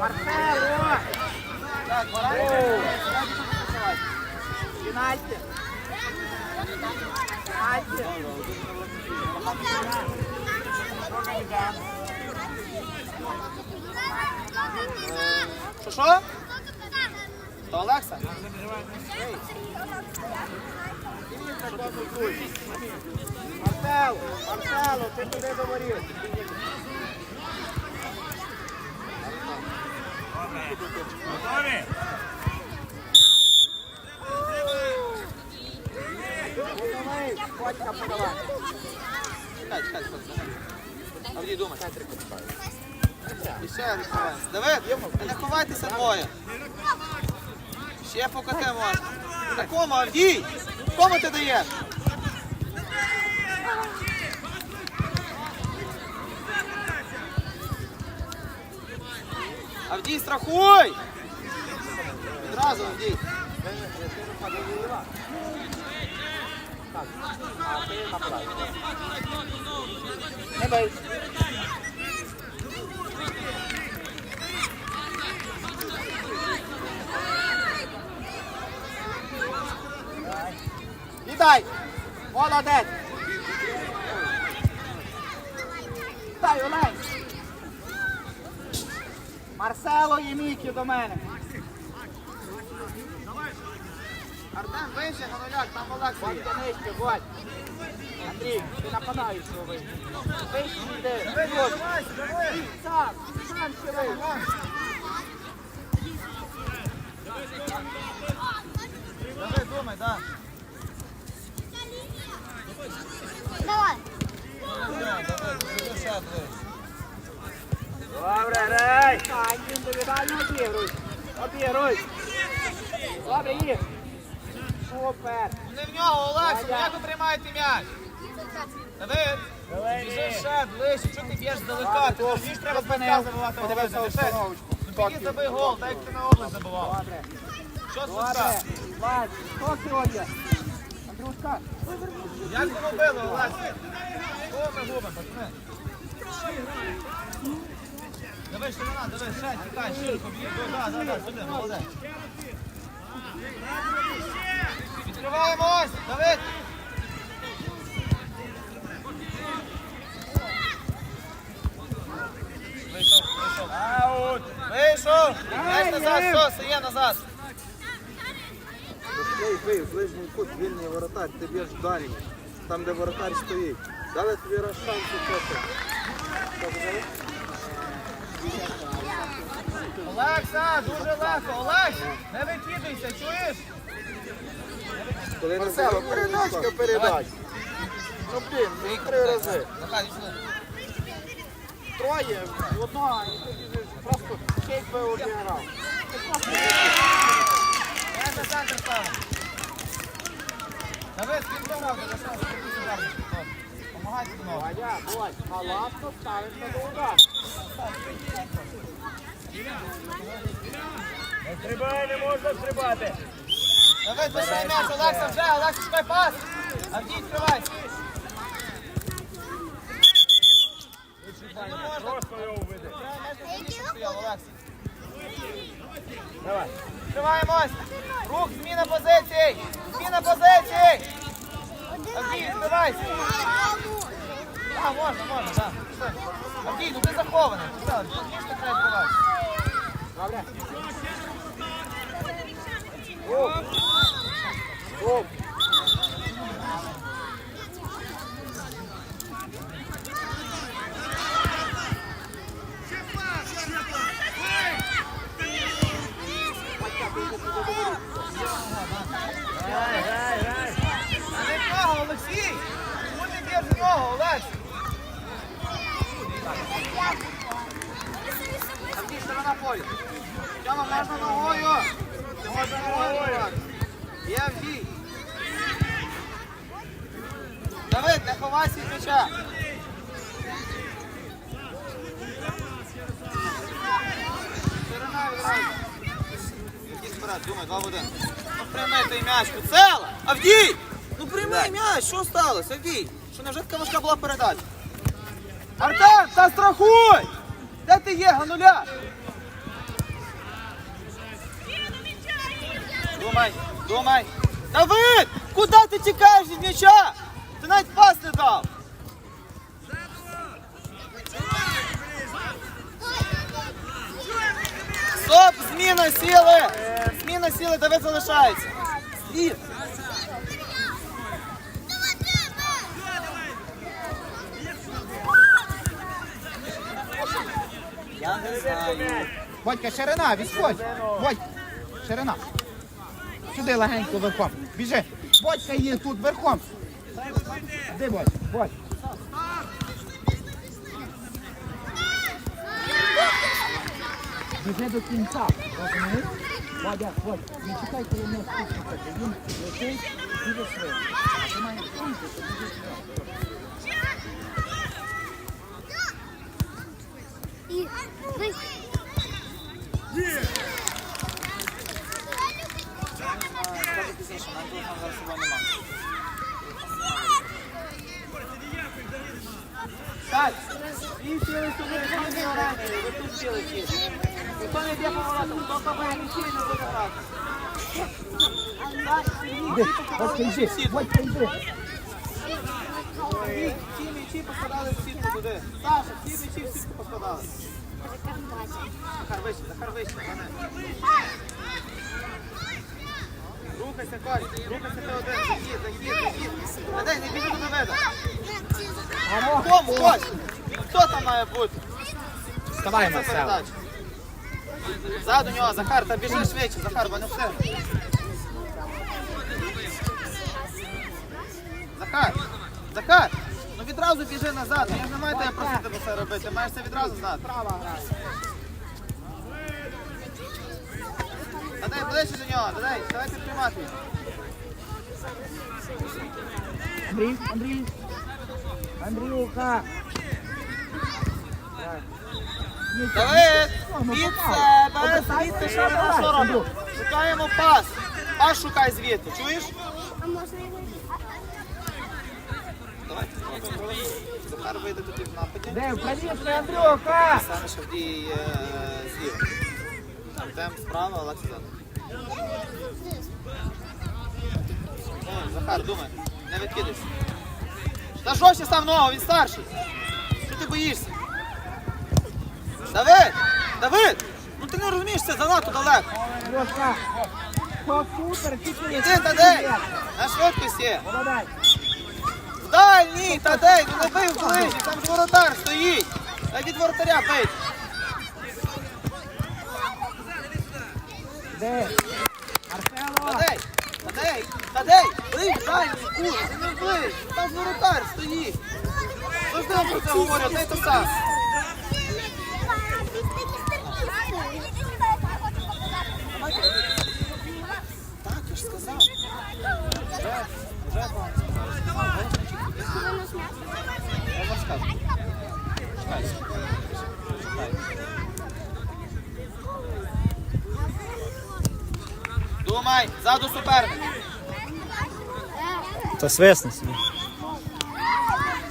Марсело! Так, Баранчик. Справді тут працювати. Фінальте! Фінальте! Що, що? То Олекса? Марсело! Марсело, ти туди говорив! Готові? Думай, Котька подавай! Чекай, чекай, чекай. Авдій, думай. І ще відкривай. Давид, не ховайтеся двоє. Ще покати. На Авдій? Кому ти даєш? Авдій, страхуй! Відразу, Авдій. Не бий! Віддай! Молодець! Дай, Олень! Марсело і Мікі до мене! Артем, вище, Гануляк, там є. Вон нижче, Воль! Андрій, ти нападаєш новий! Вище йди! Вперед! Сам! Сам ще вийди! Давид, думай, да. Давай. Добре, рей! Індивідуально обігруй! Обігруй! Добре, їх! Супер! Не в нього, Олекса, ну як ви приймаєте м'яч? Давид, біжи ще ближче, що ти б'єш здалека? Ти розумієш, треба пенел забивати. Подивися Залишайся. установочку. Ну забий гол, так як ти на область забивав. Добре! Що Добре! суска? Хто сьогодні? Як ви робили, Олекса? Кого ми губимо, пацани? Давай, що вона, давай, ще, тікай, ширко, б'є. Да, да, да, сюди, молодець. Відкриваємось, Давид. Вийшов, вийшов. Аут! Вийшов! М'яч назад, все, стає назад. Бий, бий, в ближній кут, вільний воротар, ти б'єш в дальній, там, де воротар стоїть. Дали тобі раз шанс учити. Олекса, дуже легко. Олекс, не викидайся, чуєш? Коли не Марсело, передачка передач! Ну блін, ну три рази! Троє, одна, і ти біжиш, просто кейк би обіграв. Я за центр ставлю. Давид, скільки грав, ти лишав, скільки удар. Помагайте до нього. Вадя, Володь, галатно ставиш на удар. Не стрибай, не можна стрибати! Давид, лишай м'яч, Олекса вже, Олекса, шукай пас. Авдій, відкривай. Не можна. Просто його Давай. Тримаємось. Рух, зміна позицій. Зміна позицій. Андрій, здавайся. А, можна, можна, так. Авдій, ну ти захований. Ніж так треба відкривати. Добре. Оп. Оп. Вперед, думай, два в один. Ну прийми той м'яч, Куцела! Авдій! Ну прийми м'яч, що сталося, Авдій? Що невже така важка була передача? Артем, та страхуй! Де ти є, Гануля? Думай, думай. Давид! Куди ти тікаєш від м'яча? Ти навіть пас не дав. Стоп, зміна сіли! Зміна сіли, Давид залишається. Слід. Я не знаю. Водька, ширина, відходь. Водька, ширина. Сюди легенько верхом. Біжи. Водька є тут верхом. Де Водь? Водь. Біжи до кінця. Розумієш? Водя, Водь, не чекай, коли не. Він летить дуже швидко. А ти маєш спуститися дуже швидко. І ви. Скажу пізніше, нам телефон зараз з собою немає. Так, всі сіли сюди, всі на арені, ви тут сіли всі. Ніхто не йде по хто капає м'ячі, поскладали в сітку туди. Саша, всі м'ячі в. Рухайся, Коль, рухайся ти один, захід, захід, захід. Не біжи до Давида. Кому, ось? Хто там має бути? Вставай, Марсел. Ззаду нього, Захар, та біжи швидше, Захар, бо не все. Захар, Захар, ну відразу біжи назад. Ну, Я ж не маю тебе просити тебе це робити, маєш це відразу знати. Дай ближче до нього, дай, давай підтримати. Андрій, Андрій. Андрюха. Давид, ну, попав. звідти що що сторону. Андрюх. Шукаємо пас. Пас шукай звідти, чуєш? А можна його? Давай. Захар вийде туди в нападі. Де, правіше, Андрюха. Саме Шавдій е, зліва. Артем справа. Ну, Захар, думай, не відкидайся. Та що ще став ногу, він старший. Що ти боїшся? Давид! Давид! Ну ти не розумієш, це занадто далеко. Супер, тільки Іди, Тадей! На швидкість є. Молодець. Вдаль, ні, Тадей, ну не бий в ближні, там ж воротар стоїть. Та від воротаря бий. Де? Марсело. Тадей, Тадей, Тадей, бий в дальній кут, ти не бий, там ж воротар стоїть. Завжди про це говорю, одне й те саме. Так, я ж сказав. Вже, вже вам сказав. Я вам скажу. Чекай. Чекай. Думай, ззаду суперник. Та свисни собі.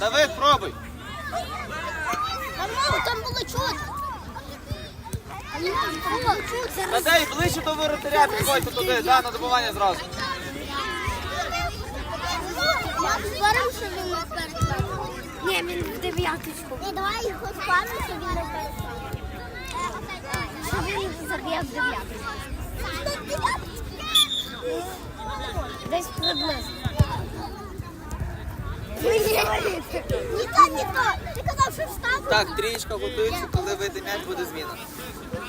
Давид, пробуй. Нормально, там було чітко. Там було чітко. Надай ближче до воротаря, підходьте туди, да, на добування зразу. Спорим, що він не перестав. Ні, він в дев'яточку. Ні, давай його спорим, що він не перестав. Що він заб'є в дев'яточку. Десь приблизно. Ні то, ні то. Ти казав, що встав. Так, трієчка готується, коли вийде м'яч, буде зміна.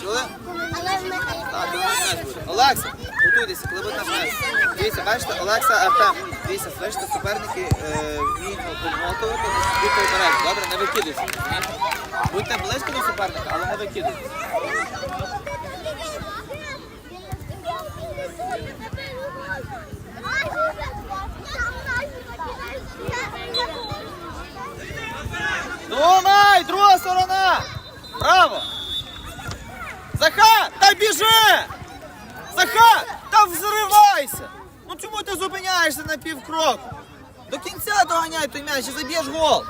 Чули? Але в мене... Так, буде. Олекса, готуйтеся, коли наш м'яч. Дивіться, бачите, Олекса, Артем, дивіться, бачите, суперники е, вміють обмотувати, будьте обережні, добре, не викидуйся. Будьте близько до суперника, але не викидуйте. Думай, друга сторона! Браво! Захар, та біжи! Захар, та взривайся! Ну чому ти зупиняєшся на півкроку? До кінця доганяй той м'яч і заб'єш гол.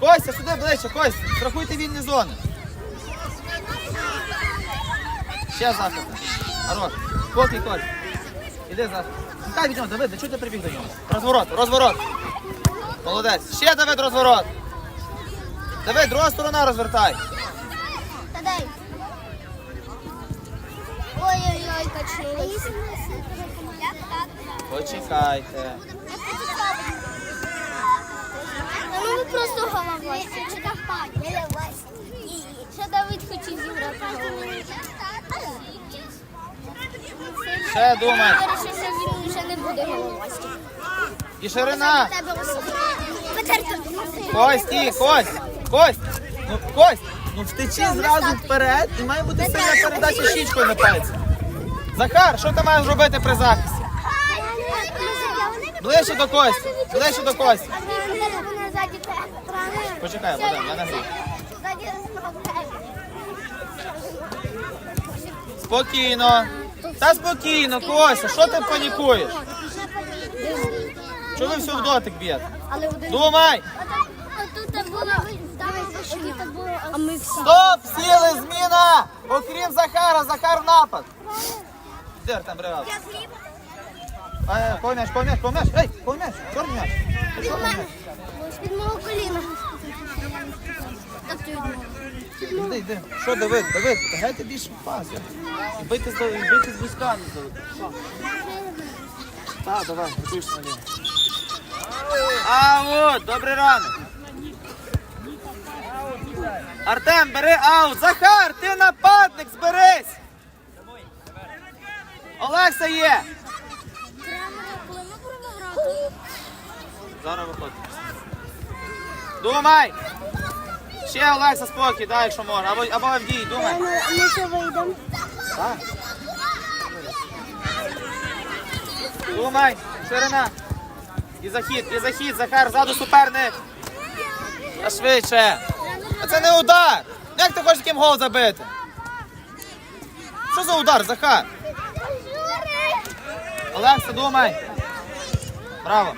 Костя, сюди ближче, Костя. Страхуйте вільні зони. Ще захист. Хорош. Спокій, Костя. Іди захист. Тікай від нього, Давид, чого ти прибіг до нього? Розворот, розворот. Молодець. Ще Давид розворот. Давид, друга сторона розвертай. Та дай. Ой-ой-ой. Почекайте. Ну ми просто головою. Чи так Ще Давид хотів зіграти. Ще думай. Що він вже не буде головастик. І ширина. Кості, Кость, Кость, ну Кость, ну втечи зразу вперед і має бути сильна передача щічкою на пальці. Захар, що ти маєш робити при захисті? Ближче до Кості, ближче до Кості. Почекай, Богдан, я не грію. Спокійно. Та спокійно, Костя, що ти панікуєш? Чого ви все в дотик б'єте? Думай! Стоп! Сіли, зміна! Окрім Захара, Захар напад. Де Артем Бригад? Е, Кой м'яч, кой м'яч, кой м'яч. Ей, м'яч, чорний м'яч. Від мене. Від мого коліна. Тобто від мого. Іди, йди. Що, Давид, Давид, грайте більше пас. І бийте з і бийте з не здалека. Що? Так, давай, готуєшся на лінію. А от, добрий ранок. Артем, бери аут. Захар, ти нападник, зберись. Олекса є. Зараз виходить. Думай. Ще Олекса спокій, дай, якщо можна. Або, або Авдій, думай. Ми ще вийдемо. Так. Думай, ширина. І захід, і захід, Захар, ззаду суперник. Та швидше. А це не удар. Як ти хочеш таким гол забити? Що за удар, Захар? Олекса, думай. Браво.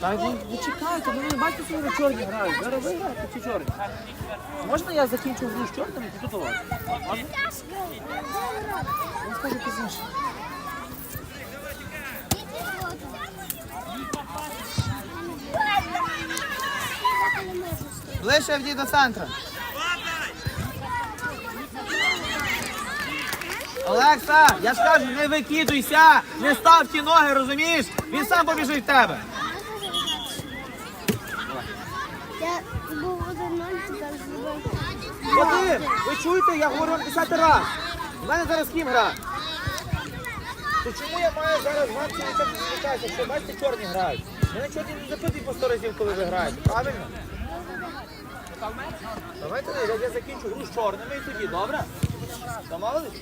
Та ви, ви чекайте, ви бачите, що вони чорні грають. Зараз ви граєте чи чорні? Можна я закінчу гру з чорними чи тут у вас? Можна? Я скажу пізніше. Ближче Авдій до центру. Олекса, я ж кажу, не викидуйся, не став ті ноги, розумієш? Він сам побіжить в тебе. Я був один. Вадим, ви чуєте, я говорю вам 10 раз. У мене зараз ким гра? То чому я маю зараз вам це відповідати, якщо бачите, чорні грають? Мене чорні не запитують по 100 разів, коли ви граєте, правильно? Давайте я, я закінчу гру з чорними і тоді, добре? Домовились?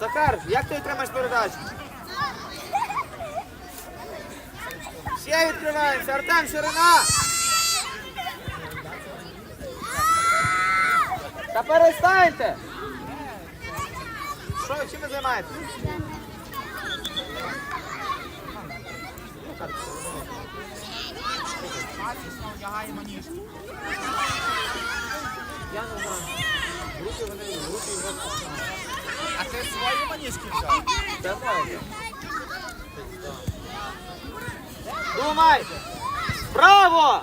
Захар, як ти отримаєш передачу? Ще відкриваємося, Артем, ширина! Та перестаньте! Що, чим ви займаєтесь? Я не знаю. Групи вони, групи його. А ти свої маніжки взяв? Думай! Браво!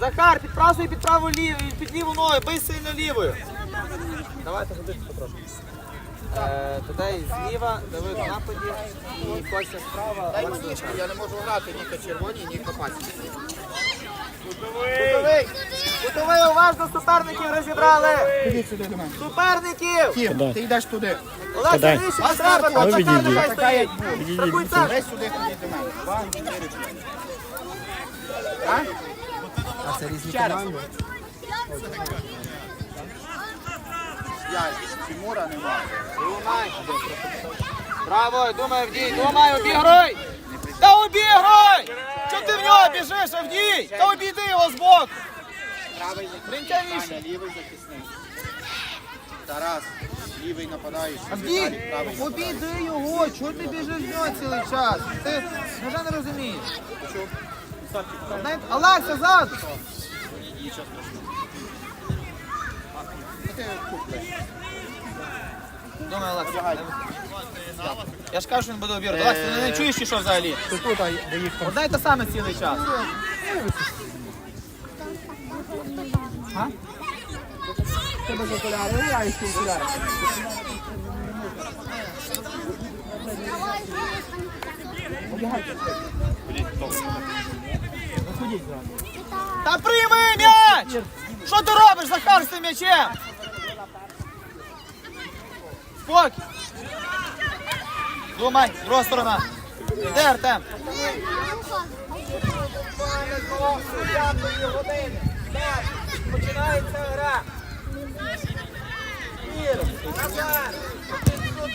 Захар, під правою, під праву ліву, під ліву ногу, бий сильно лівою. Давайте ходити потрошки. Е, зліва, Давид в нападі і Костя справа. Дай манішки, я не можу грати ні по червоній, ні по пасі. Кутовий! Кутовий, уважно суперників розібрали! Ходіть сюди до мене. Суперників! Кім, ти йдеш туди. Олег, вище, не треба, там Захар нехай стоїть. Страхуй центр. Десь сюди ходіть до мене. Два, чотири, п'ять. А? А це різні команди. П'ять. Тимура немає. Думай. Браво, думай, Авдій, думай, обігруй! Та обігруй! Нього біжиш, Авдій? Та обійди його! Правий захисник. вище. Лівий захисник. Тарас, лівий нападаючий. Авдій, Віталій, правий обійди його, чого ти біжиш в нього цілий час? Ти вже не розумієш. Олекса, зад! Думаю, Олекса. Я ж кажу, що він буде обірвати. Олекса, ти не чуєш, чи що взагалі? Ти тут, а де їх там? Одне й те саме цілий час. А? Ти без окулярів, я. Виходіть. Та прийми м'яч! Що ти робиш, Захар, з цим м'ячем? Спокій. Думай, друга сторона. Де Артем? Починається гра. Назад, сюди.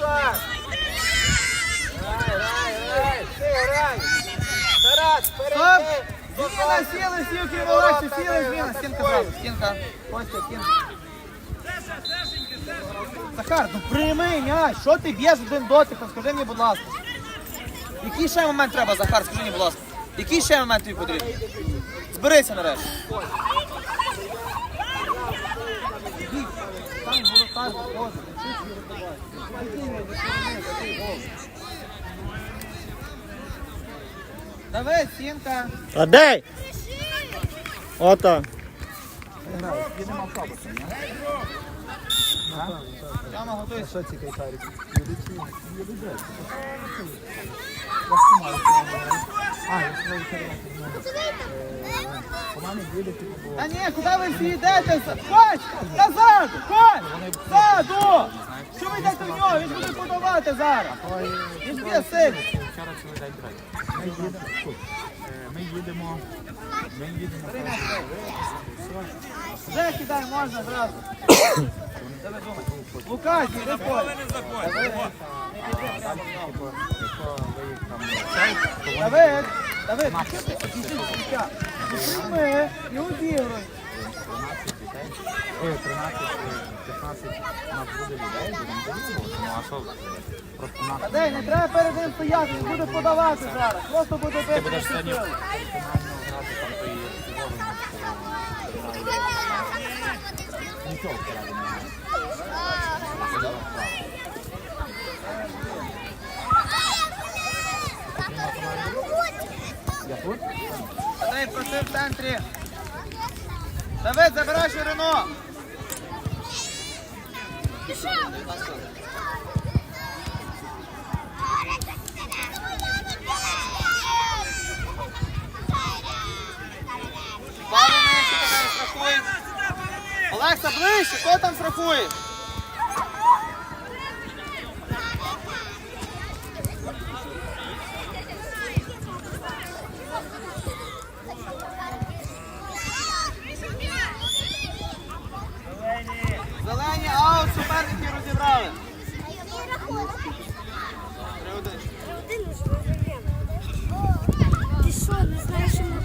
Грай, грай, грай, ти грай. Тарас, перейди. Зміна, сіли, сілки, Олексій, сіли, зміна. Стінка зразу, стінка. Костя, стінка. Захар, ну прийми м'яч. Що ти б'єш один дотик? Ну, Скажи мені, будь ласка. Який ще момент треба, Захар? Скажи мені, будь ласка. Який ще момент тобі потрібен? Зберися нарешті. Давай, стінка. А де? Ото. Та ні, куди ви всі йдете? Ходь! Назад! Ходь! Ззаду! Що ви йдете в нього? Він буде подавати зараз. Він б'є сильно. Вчора цілий день грати. Ми їдемо Ми їдемо. Ми. Вже кидай, можна зразу. Лукаш, поле. Давид, Давид. Прийми і обігруй. 13 дітей. Ой, 13, е, 15 у нас буде людей, будемо дивитися. Ну а що? Просто нас А дай, не треба перед ним стояти, він буде подавати зараз. Просто буде бити. будеш всі сьогодні сили. персонально грати там то і Нічого вчора немає. Я тут? А дай проси в центрі. Давид, забирай ширину. Пару нижче, тебе страхує. Олекса, ближче, хто там страхує? Зелені аут, суперники розібрали. Три один. Ти що, не знаєш, що ми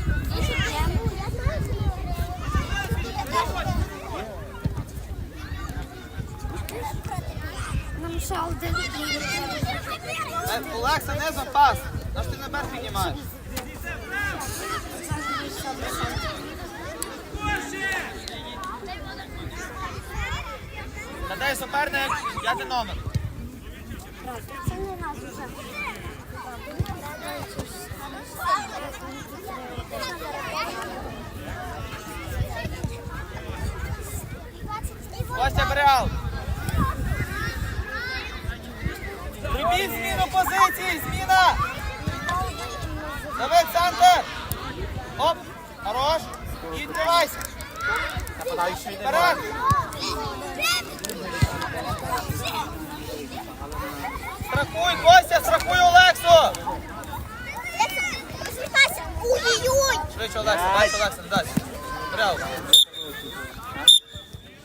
Нам ще один Е, Олекса, не запас. Наш піднімаєш. Надай суперник, п'ятий номер. Це не раз уже. Костя Бреал. Робіть зміну позиції, зміна. Давид центр. Оп, хорош. І відкривайся. Страхуй, Костя, страхуй Олексу. Ой-ой-ой! Швидше дальше Олекса, не дальше. Бреал.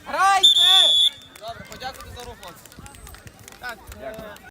Грайте! Добре, подякуйте за рух, хлопці. Так,